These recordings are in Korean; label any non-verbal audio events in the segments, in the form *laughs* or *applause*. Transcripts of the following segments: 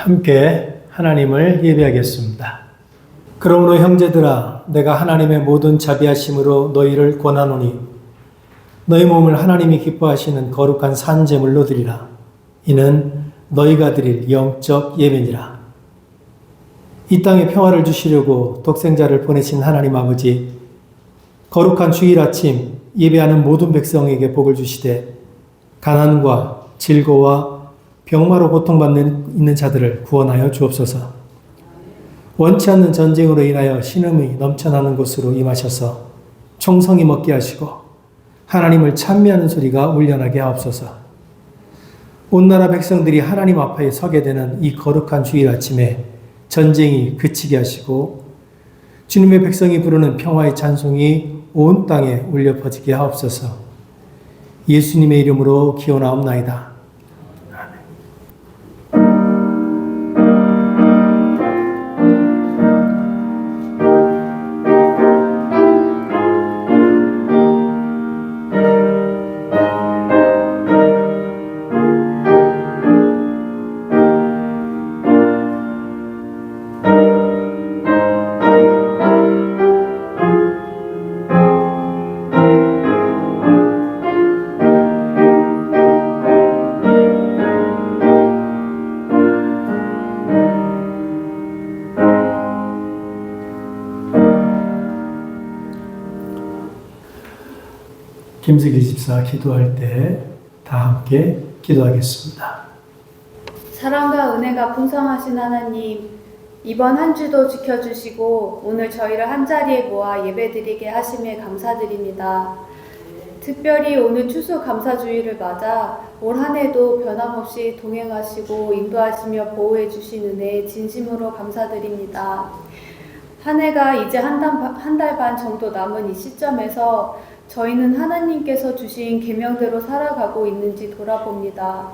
함께 하나님을 예배하겠습니다. 그러므로 형제들아 내가 하나님의 모든 자비하심으로 너희를 권하노니 너희 몸을 하나님이 기뻐하시는 거룩한 산 제물로 드리라. 이는 너희가 드릴 영적 예배니라. 이 땅에 평화를 주시려고 독생자를 보내신 하나님 아버지 거룩한 주일 아침 예배하는 모든 백성에게 복을 주시되 가난과 질고와 병마로 고통받는 있는 자들을 구원하여 주옵소서. 원치 않는 전쟁으로 인하여 신음이 넘쳐나는 곳으로 임하셔서 총성이 먹게 하시고 하나님을 찬미하는 소리가 울려나게 하옵소서. 온 나라 백성들이 하나님 앞에 서게 되는 이 거룩한 주일 아침에 전쟁이 그치게 하시고 주님의 백성이 부르는 평화의 찬송이 온 땅에 울려 퍼지게 하옵소서. 예수님의 이름으로 기원하옵나이다. 김석희 집사 기도할 때 다 함께 기도하겠습니다. 사랑과 은혜가 풍성하신 하나님, 이번 한 주도 지켜주시고 오늘 저희를 한 자리에 모아 예배드리게 하심에 감사드립니다. 특별히 오늘 추수 감사주의를 맞아 올 한 해도 변함없이 동행하시고 인도하시며 보호해 주신 은혜에 진심으로 감사드립니다. 한 해가 이제 한 달 반 정도 남은 이 시점에서 저희는 하나님께서 주신 계명대로 살아가고 있는지 돌아봅니다.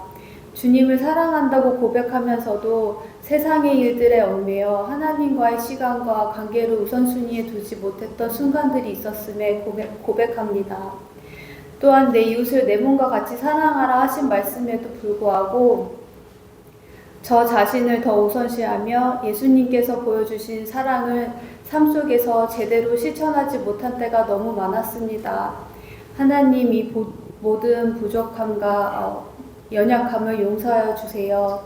주님을 사랑한다고 고백하면서도 세상의 일들에 얽매여 하나님과의 시간과 관계를 우선순위에 두지 못했던 순간들이 있었음에 고백, 고백합니다. 또한 내 이웃을 내 몸과 같이 사랑하라 하신 말씀에도 불구하고 저 자신을 더 우선시하며 예수님께서 보여주신 사랑을 삶 속에서 제대로 실천하지 못한 때가 너무 많았습니다. 하나님 이 보- 모든 부족함과 어, 연약함을 용서하여 주세요.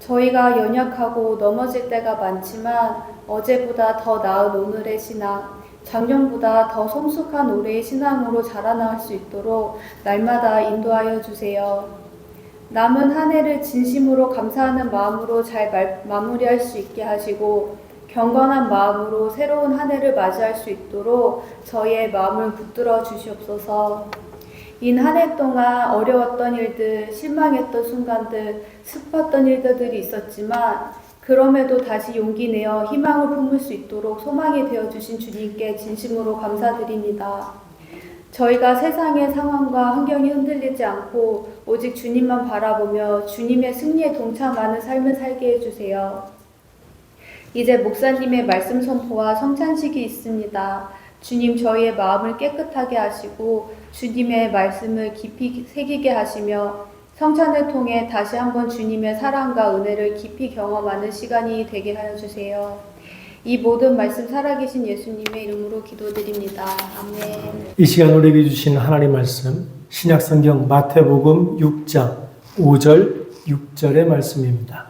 저희가 연약하고 넘어질 때가 많지만 어제보다 더 나은 오늘의 신앙, 작년보다 더 성숙한 올해의 신앙으로 자라나갈 수 있도록 날마다 인도하여 주세요. 남은 한 해를 진심으로 감사하는 마음으로 잘 말- 마무리할 수 있게 하시고 경건한 마음으로 새로운 한 해를 맞이할 수 있도록 저희의 마음을 붙들어 주시옵소서. 인 한 해 동안 어려웠던 일들, 실망했던 순간들, 슬펐던 일들이 있었지만 그럼에도 다시 용기 내어 희망을 품을 수 있도록 소망이 되어 주신 주님께 진심으로 감사드립니다. 저희가 세상의 상황과 환경이 흔들리지 않고 오직 주님만 바라보며 주님의 승리에 동참하는 삶을 살게 해주세요. 이제 목사님의 말씀 선포와 성찬식이 있습니다. 주님 저희의 마음을 깨끗하게 하시고 주님의 말씀을 깊이 새기게 하시며 성찬을 통해 다시 한번 주님의 사랑과 은혜를 깊이 경험하는 시간이 되게 하여 주세요. 이 모든 말씀 살아계신 예수님의 이름으로 기도드립니다. 아멘. 이 시간 우리에게 주신 하나님 말씀 신약 성경 마태복음 6장 5절 6절의 말씀입니다.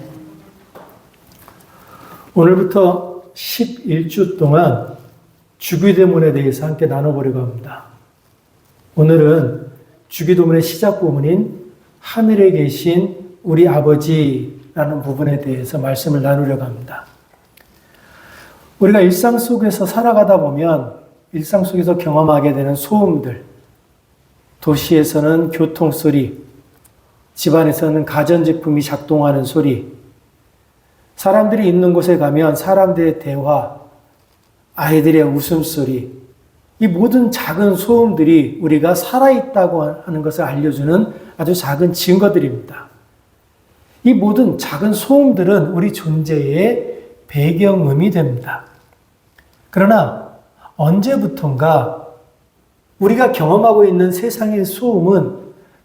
오늘부터 11주 동안 주기도문에 대해서 함께 나눠보려고 합니다. 오늘은 주기도문의 시작 부분인 하늘에 계신 우리 아버지라는 부분에 대해서 말씀을 나누려고 합니다. 우리가 일상 속에서 살아가다 보면 일상 속에서 경험하게 되는 소음들, 도시에서는 교통소리, 집안에서는 가전제품이 작동하는 소리, 사람들이 있는 곳에 가면 사람들의 대화, 아이들의 웃음소리, 이 모든 작은 소음들이 우리가 살아있다고 하는 것을 알려주는 아주 작은 증거들입니다. 이 모든 작은 소음들은 우리 존재의 배경음이 됩니다. 그러나 언제부턴가 우리가 경험하고 있는 세상의 소음은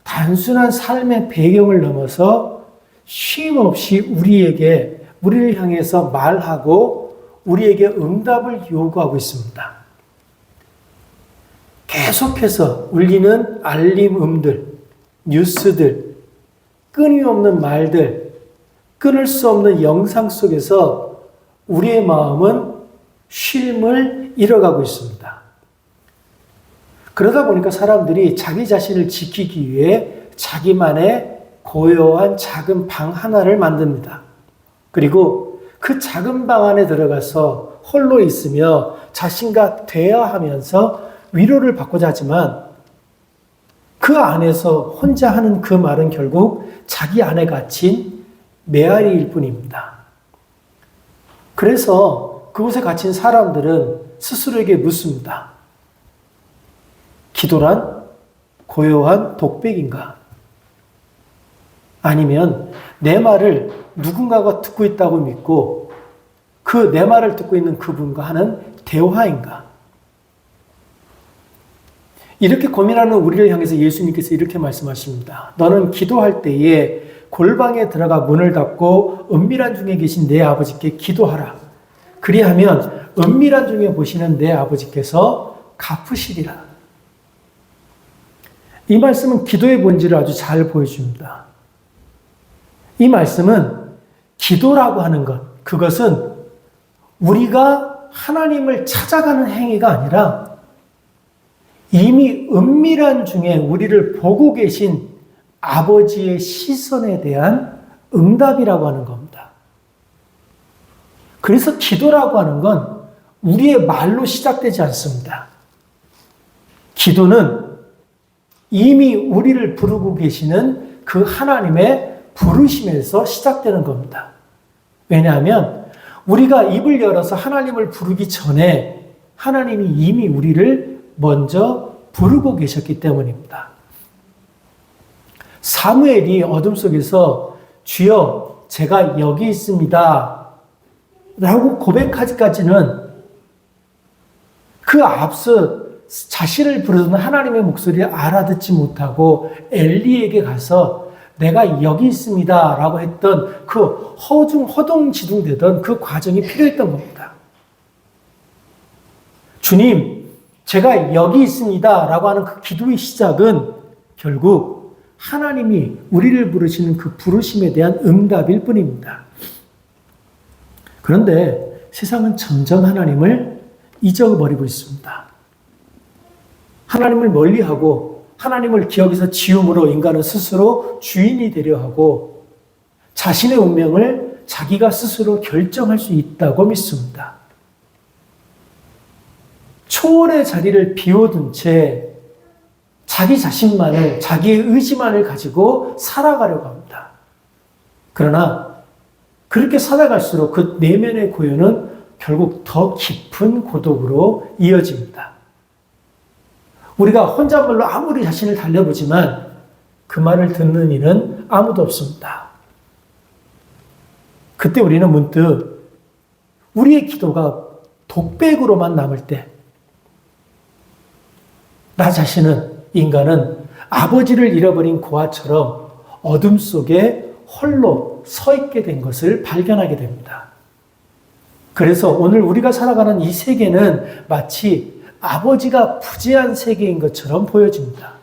단순한 삶의 배경을 넘어서 쉼 없이 우리에게, 우리를 향해서 말하고 우리에게 응답을 요구하고 있습니다. 계속해서 울리는 알림음들, 뉴스들, 끊임없는 말들, 끊을 수 없는 영상 속에서 우리의 마음은 쉼을 잃어가고 있습니다. 그러다 보니까 사람들이 자기 자신을 지키기 위해 자기만의 고요한 작은 방 하나를 만듭니다. 그리고 그 작은 방 안에 들어가서 홀로 있으며 자신과 대화하면서 위로를 받고자 하지만 그 안에서 혼자 하는 그 말은 결국 자기 안에 갇힌 메아리일 뿐입니다. 그래서 그곳에 갇힌 사람들은 스스로에게 묻습니다. 기도란 고요한 독백인가? 아니면 내 말을 누군가가 듣고 있다고 믿고 그 내 말을 듣고 있는 그분과 하는 대화인가? 이렇게 고민하는 우리를 향해서 예수님께서 이렇게 말씀하십니다. 너는 기도할 때에 골방에 들어가 문을 닫고 은밀한 중에 계신 내 아버지께 기도하라. 그리하면 은밀한 중에 보시는 내 아버지께서 갚으시리라. 이 말씀은 기도의 본질을 아주 잘 보여줍니다. 이 말씀은 기도라고 하는 것, 그것은 우리가 하나님을 찾아가는 행위가 아니라 이미 은밀한 중에 우리를 보고 계신 아버지의 시선에 대한 응답이라고 하는 겁니다. 그래서 기도라고 하는 건 우리의 말로 시작되지 않습니다. 기도는 이미 우리를 부르고 계시는 그 하나님의 부르심에서 시작되는 겁니다. 왜냐하면 우리가 입을 열어서 하나님을 부르기 전에 하나님이 이미 우리를 먼저 부르고 계셨기 때문입니다. 사무엘이 어둠 속에서 주여 제가 여기 있습니다. 라고 고백하기까지는 그 앞서 자신을 부르는 하나님의 목소리를 알아듣지 못하고 엘리에게 가서 내가 여기 있습니다. 라고 했던 그 허중, 허둥지둥되던 그 과정이 필요했던 겁니다. 주님, 제가 여기 있습니다. 라고 하는 그 기도의 시작은 결국 하나님이 우리를 부르시는 그 부르심에 대한 응답일 뿐입니다. 그런데 세상은 점점 하나님을 잊어버리고 있습니다. 하나님을 멀리하고 하나님을 기억에서 지음으로 인간은 스스로 주인이 되려 하고 자신의 운명을 자기가 스스로 결정할 수 있다고 믿습니다. 초월의 자리를 비워둔 채 자기 자신만을, 자기의 의지만을 가지고 살아가려고 합니다. 그러나 그렇게 살아갈수록 그 내면의 고요는 결국 더 깊은 고독으로 이어집니다. 우리가 혼잣말로 아무리 자신을 달래보지만 그 말을 듣는 이는 아무도 없습니다. 그때 우리는 문득 우리의 기도가 독백으로만 남을 때, 나 자신은, 인간은 아버지를 잃어버린 고아처럼 어둠 속에 홀로 서 있게 된 것을 발견하게 됩니다. 그래서 오늘 우리가 살아가는 이 세계는 마치 아버지가 부재한 세계인 것처럼 보여집니다.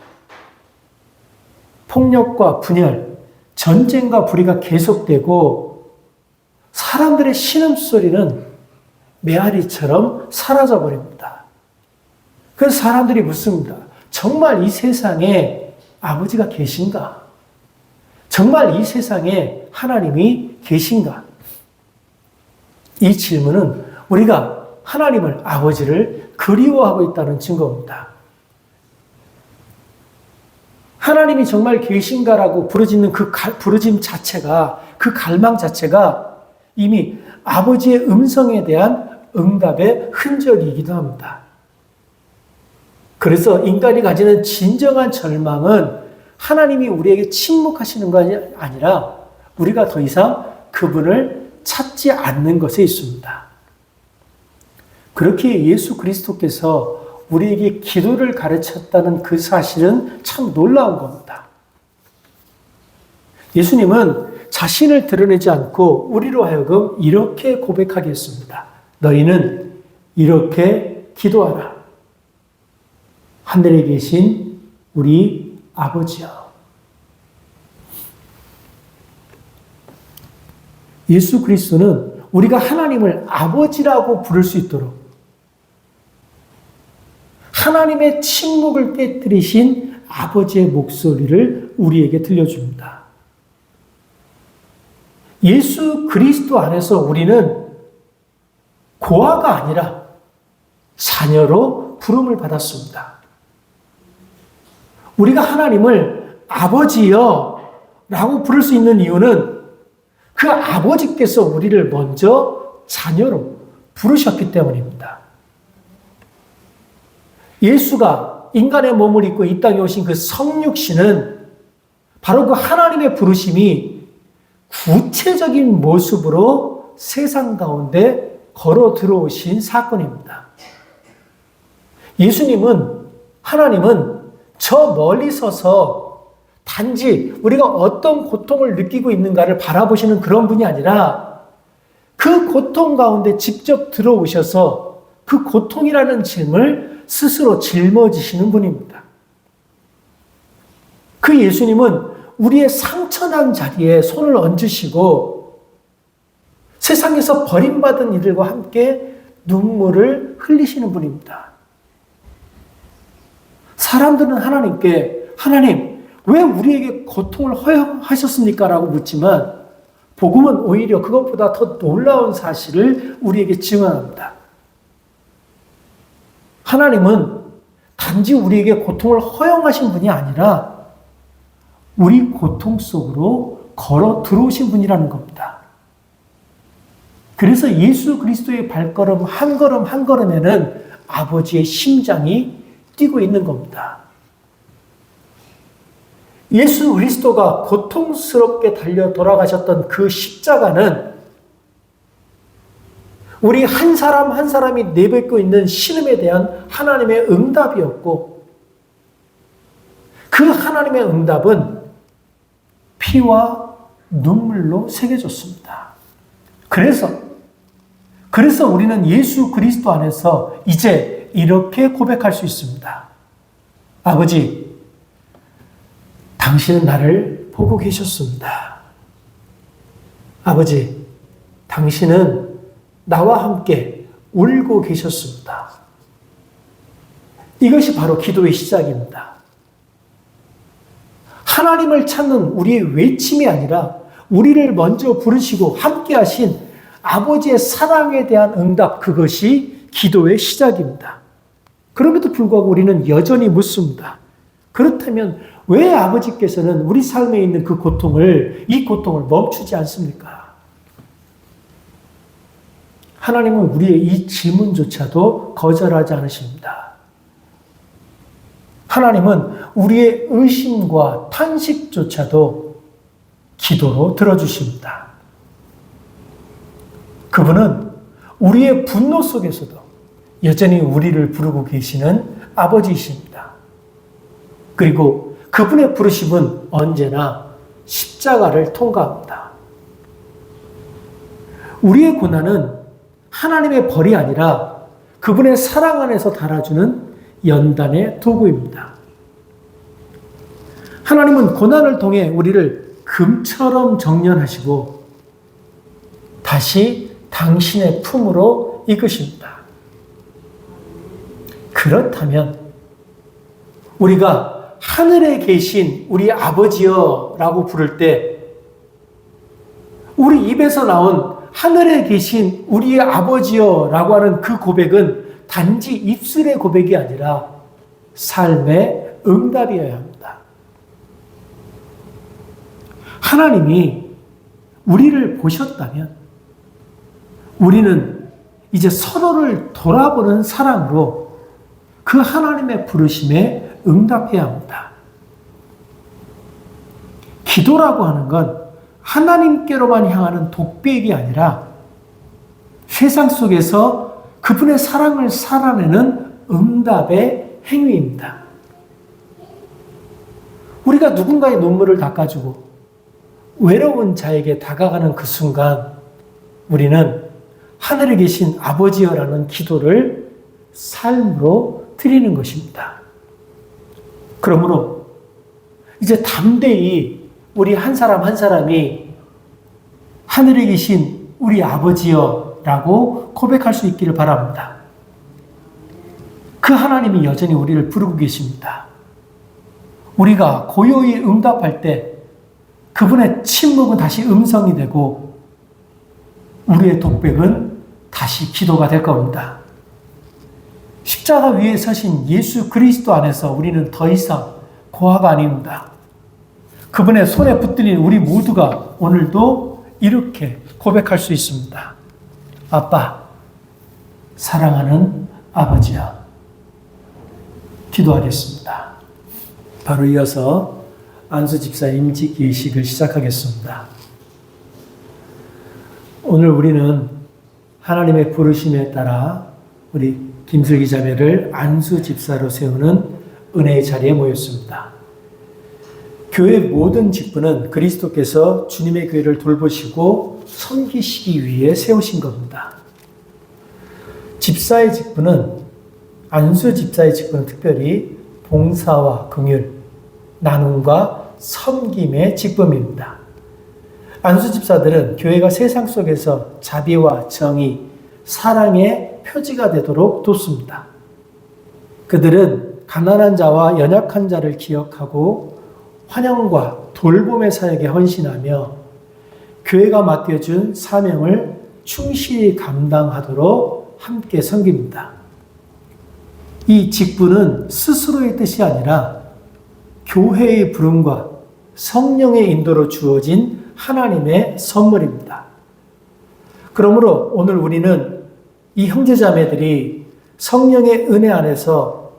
폭력과 분열, 전쟁과 불의가 계속되고 사람들의 신음소리는 메아리처럼 사라져 버립니다. 그래서 사람들이 묻습니다. 정말 이 세상에 아버지가 계신가? 정말 이 세상에 하나님이 계신가? 이 질문은 우리가 하나님을 아버지를 그리워하고 있다는 증거입니다. 하나님이 정말 계신가라고 부르짖는 그 갈, 부르짐 자체가 그 갈망 자체가 이미 아버지의 음성에 대한 응답의 흔적이기도 합니다. 그래서 인간이 가지는 진정한 절망은 하나님이 우리에게 침묵하시는 것이 아니라 우리가 더 이상 그분을 찾지 않는 것에 있습니다. 그렇게 예수 그리스도께서 우리에게 기도를 가르쳤다는 그 사실은 참 놀라운 겁니다. 예수님은 자신을 드러내지 않고 우리로 하여금 이렇게 고백하게 했습니다. 너희는 이렇게 기도하라. 하늘에 계신 우리 아버지여. 예수 그리스도는 우리가 하나님을 아버지라고 부를 수 있도록 하나님의 침묵을 깨뜨리신 아버지의 목소리를 우리에게 들려줍니다. 예수 그리스도 안에서 우리는 고아가 아니라 자녀로 부름을 받았습니다. 우리가 하나님을 아버지여 라고 부를 수 있는 이유는 그 아버지께서 우리를 먼저 자녀로 부르셨기 때문입니다. 예수가 인간의 몸을 입고 이 땅에 오신 그 성육신은 바로 그 하나님의 부르심이 구체적인 모습으로 세상 가운데 걸어 들어오신 사건입니다. 예수님은, 하나님은 저 멀리 서서 단지 우리가 어떤 고통을 느끼고 있는가를 바라보시는 그런 분이 아니라 그 고통 가운데 직접 들어오셔서 그 고통이라는 짐을 스스로 짊어지시는 분입니다. 그 예수님은 우리의 상처난 자리에 손을 얹으시고 세상에서 버림받은 이들과 함께 눈물을 흘리시는 분입니다. 사람들은 하나님께 하나님 왜 우리에게 고통을 허용하셨습니까? 라고 묻지만 복음은 오히려 그것보다 더 놀라운 사실을 우리에게 증언합니다. 하나님은 단지 우리에게 고통을 허용하신 분이 아니라 우리 고통 속으로 걸어 들어오신 분이라는 겁니다. 그래서 예수 그리스도의 발걸음 한 걸음 한 걸음에는 아버지의 심장이 뛰고 있는 겁니다. 예수 그리스도가 고통스럽게 달려 돌아가셨던 그 십자가는 우리 한 사람 한 사람이 내뱉고 있는 신음에 대한 하나님의 응답이었고 그 하나님의 응답은 피와 눈물로 새겨졌습니다. 그래서 그래서 우리는 예수 그리스도 안에서 이제 이렇게 고백할 수 있습니다. 아버지, 당신은 나를 보고 계셨습니다. 아버지, 당신은 나와 함께 울고 계셨습니다. 이것이 바로 기도의 시작입니다. 하나님을 찾는 우리의 외침이 아니라 우리를 먼저 부르시고 함께 하신 아버지의 사랑에 대한 응답, 그것이 기도의 시작입니다. 그럼에도 불구하고 우리는 여전히 묻습니다. 그렇다면 왜 아버지께서는 우리 삶에 있는 그 고통을, 이 고통을 멈추지 않습니까? 하나님은 우리의 이 질문조차도 거절하지 않으십니다. 하나님은 우리의 의심과 탄식조차도 기도로 들어주십니다. 그분은 우리의 분노 속에서도 여전히 우리를 부르고 계시는 아버지이십니다. 그리고 그분의 부르심은 언제나 십자가를 통과합니다. 우리의 고난은 하나님의 벌이 아니라 그분의 사랑 안에서 달아주는 연단의 도구입니다. 하나님은 고난을 통해 우리를 금처럼 정련하시고 다시 당신의 품으로 이끄십니다. 그렇다면 우리가 하늘에 계신 우리 아버지여 라고 부를 때 우리 입에서 나온 하늘에 계신 우리의 아버지여 라고 하는 그 고백은 단지 입술의 고백이 아니라 삶의 응답이어야 합니다. 하나님이 우리를 보셨다면 우리는 이제 서로를 돌아보는 사랑으로 그 하나님의 부르심에 응답해야 합니다. 기도라고 하는 건 하나님께로만 향하는 독백이 아니라 세상 속에서 그분의 사랑을 살아내는 응답의 행위입니다. 우리가 누군가의 눈물을 닦아주고 외로운 자에게 다가가는 그 순간 우리는 하늘에 계신 아버지여라는 기도를 삶으로 드리는 것입니다. 그러므로 이제 담대히 우리 한 사람 한 사람이 하늘에 계신 우리 아버지여 라고 고백할 수 있기를 바랍니다. 그 하나님이 여전히 우리를 부르고 계십니다. 우리가 고요히 응답할 때 그분의 침묵은 다시 음성이 되고 우리의 독백은 다시 기도가 될 겁니다. 십자가 위에 서신 예수 그리스도 안에서 우리는 더 이상 고아가 아닙니다. 그분의 손에 붙들린 우리 모두가 오늘도 이렇게 고백할 수 있습니다. 아빠, 사랑하는 아버지야. 기도하겠습니다. 바로 이어서 안수 집사 임직 예식을 시작하겠습니다. 오늘 우리는 하나님의 부르심에 따라 우리 김슬기 자매를 안수 집사로 세우는 은혜의 자리에 모였습니다. 교회 모든 직분은 그리스도께서 주님의 교회를 돌보시고 섬기시기 위해 세우신 겁니다. 집사의 직분은 안수 집사의 직분은 특별히 봉사와 긍휼, 나눔과 섬김의 직분입니다. 안수 집사들은 교회가 세상 속에서 자비와 정의, 사랑의 표지가 되도록 돕습니다. 그들은 가난한 자와 연약한 자를 기억하고 환영과 돌봄의 사역에 헌신하며 교회가 맡겨준 사명을 충실히 감당하도록 함께 섬깁니다. 이 직분은 스스로의 뜻이 아니라 교회의 부름과 성령의 인도로 주어진 하나님의 선물입니다. 그러므로 오늘 우리는 이 형제자매들이 성령의 은혜 안에서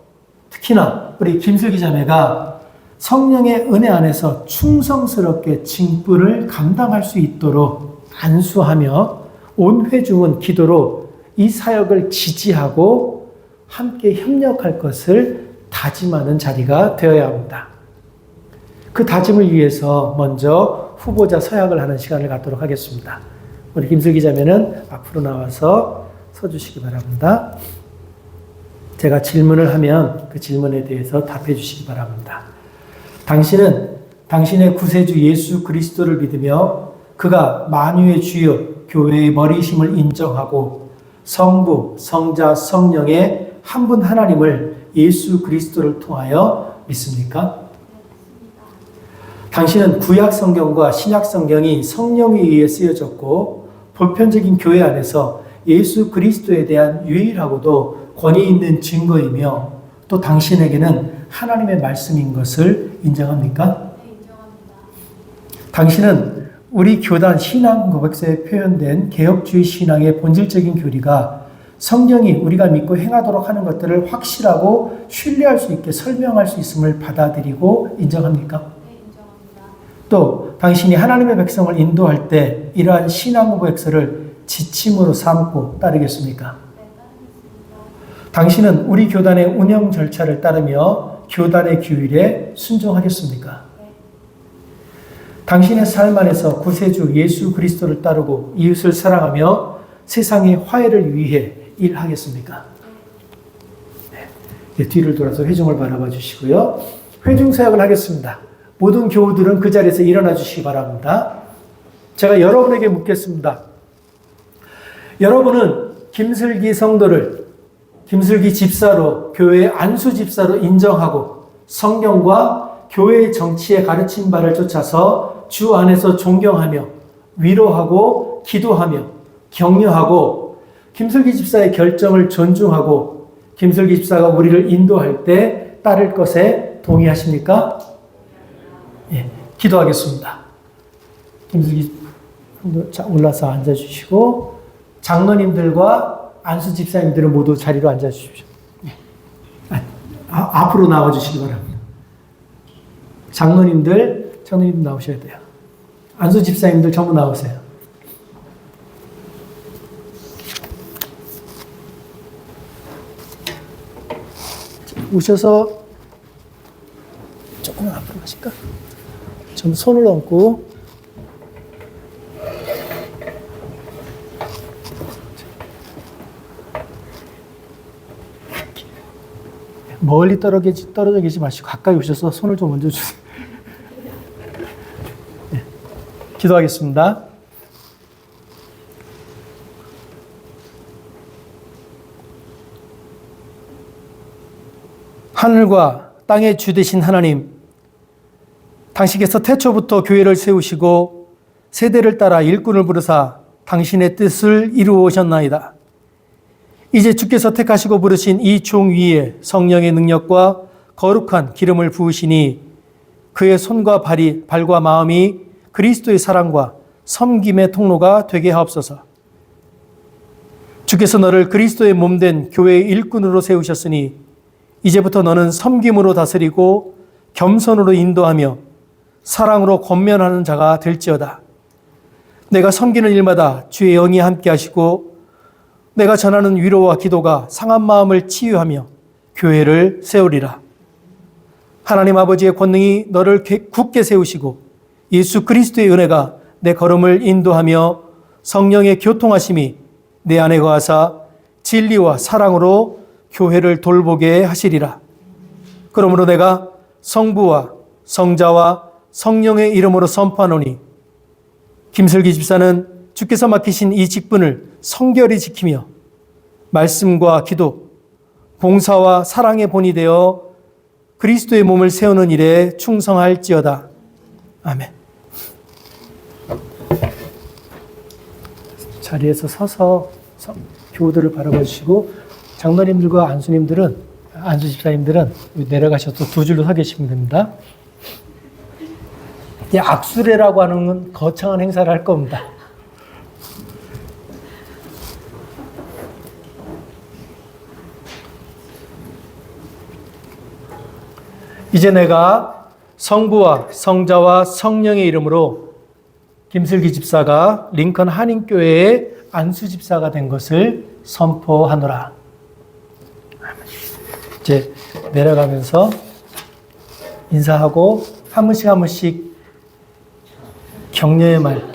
특히나 우리 김슬기 자매가 성령의 은혜 안에서 충성스럽게 징불을 감당할 수 있도록 안수하며 온 회중은 기도로 이 사역을 지지하고 함께 협력할 것을 다짐하는 자리가 되어야 합니다. 그 다짐을 위해서 먼저 후보자 서약을 하는 시간을 갖도록 하겠습니다. 우리 김슬 기 자매는 앞으로 나와서 서주시기 바랍니다. 제가 질문을 하면 그 질문에 대해서 답해 주시기 바랍니다. 당신은 당신의 구세주 예수 그리스도를 믿으며 그가 만유의 주요 교회의 머리심을 인정하고 성부, 성자, 성령의 한 분 하나님을 예수 그리스도를 통하여 믿습니까? 당신은 구약 성경과 신약 성경이 성령에 의해 쓰여졌고 보편적인 교회 안에서 예수 그리스도에 대한 유일하고도 권위 있는 증거이며 또 당신에게는 하나님의 말씀인 것을 인정합니까? 네, 인정합니다. 당신은 우리 교단 신앙 고백서에 표현된 개혁주의 신앙의 본질적인 교리가 성경이 우리가 믿고 행하도록 하는 것들을 확실하고 신뢰할 수 있게 설명할 수 있음을 받아들이고 인정합니까? 네, 인정합니다. 또 당신이 하나님의 백성을 인도할 때 이러한 신앙 고백서를 지침으로 삼고 따르겠습니까? 네, 따르겠습니다. 당신은 우리 교단의 운영 절차를 따르며 교단의 규율에 순종하겠습니까? 네. 당신의 삶 안에서 구세주 예수 그리스도를 따르고 이웃을 사랑하며 세상의 화해를 위해 일하겠습니까? 네. 뒤를 돌아서 회중을 바라봐 주시고요. 회중 사역을 하겠습니다. 모든 교우들은 그 자리에서 일어나 주시기 바랍니다. 제가 여러분에게 묻겠습니다. 여러분은 김슬기 성도를 김슬기 집사로 교회의 안수 집사로 인정하고 성경과 교회의 정치의 가르친 바를 쫓아서 주 안에서 존경하며 위로하고 기도하며 격려하고 김슬기 집사의 결정을 존중하고 김슬기 집사가 우리를 인도할 때 따를 것에 동의하십니까? 예, 기도하겠습니다. 김슬기 자 올라서 앉아주시고 장로님들과 안수 집사님들은 모두 자리로 앉아 주십시오. 아, 아, 앞으로 나와 주시기 바랍니다. 장로님들, 장로님 나오셔야 돼요. 안수 집사님들 전부 나오세요. 오셔서 조금 앞으로 가실까? 좀 손을 얹고 멀리 떨어져 떨어져 계시 마시고 가까이 오셔서 손을 좀 얹어주세요. *laughs* 네. 기도하겠습니다. 하늘과 땅의 주 되신 하나님, 당신께서 태초부터 교회를 세우시고 세대를 따라 일꾼을 부르사 당신의 뜻을 이루어 오셨나이다. 이제 주께서 택하시고 부르신 이 종 위에 성령의 능력과 거룩한 기름을 부으시니 그의 손과 발이 발과 마음이 그리스도의 사랑과 섬김의 통로가 되게 하옵소서. 주께서 너를 그리스도의 몸된 교회의 일꾼으로 세우셨으니 이제부터 너는 섬김으로 다스리고 겸손으로 인도하며 사랑으로 권면하는 자가 될지어다. 내가 섬기는 일마다 주의 영이 함께 하시고 내가 전하는 위로와 기도가 상한 마음을 치유하며 교회를 세우리라. 하나님 아버지의 권능이 너를 굳게 세우시고 예수 그리스도의 은혜가 내 걸음을 인도하며 성령의 교통하심이 내 안에 거하사 진리와 사랑으로 교회를 돌보게 하시리라. 그러므로 내가 성부와 성자와 성령의 이름으로 선포하노니 김슬기 집사는 주께서 맡기신 이 직분을 성결히 지키며 말씀과 기도, 봉사와 사랑의 본이 되어 그리스도의 몸을 세우는 일에 충성할지어다. 아멘. 자리에서 서서 성- 교우들을 바라봐 주시고 장로님들과 안수님들은 안수 집사님들은 내려가셔서 두 줄로 서 계시면 됩니다. 이 악수례라고 하는 건 거창한 행사를 할 겁니다. 이제 내가 성부와 성자와 성령의 이름으로 김슬기 집사가 링컨 한인교회의 안수 집사가 된 것을 선포하노라. 이제 내려가면서 인사하고 한 번씩 한 번씩 격려의 말.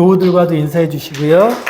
교우들과도 인사해 주시고요.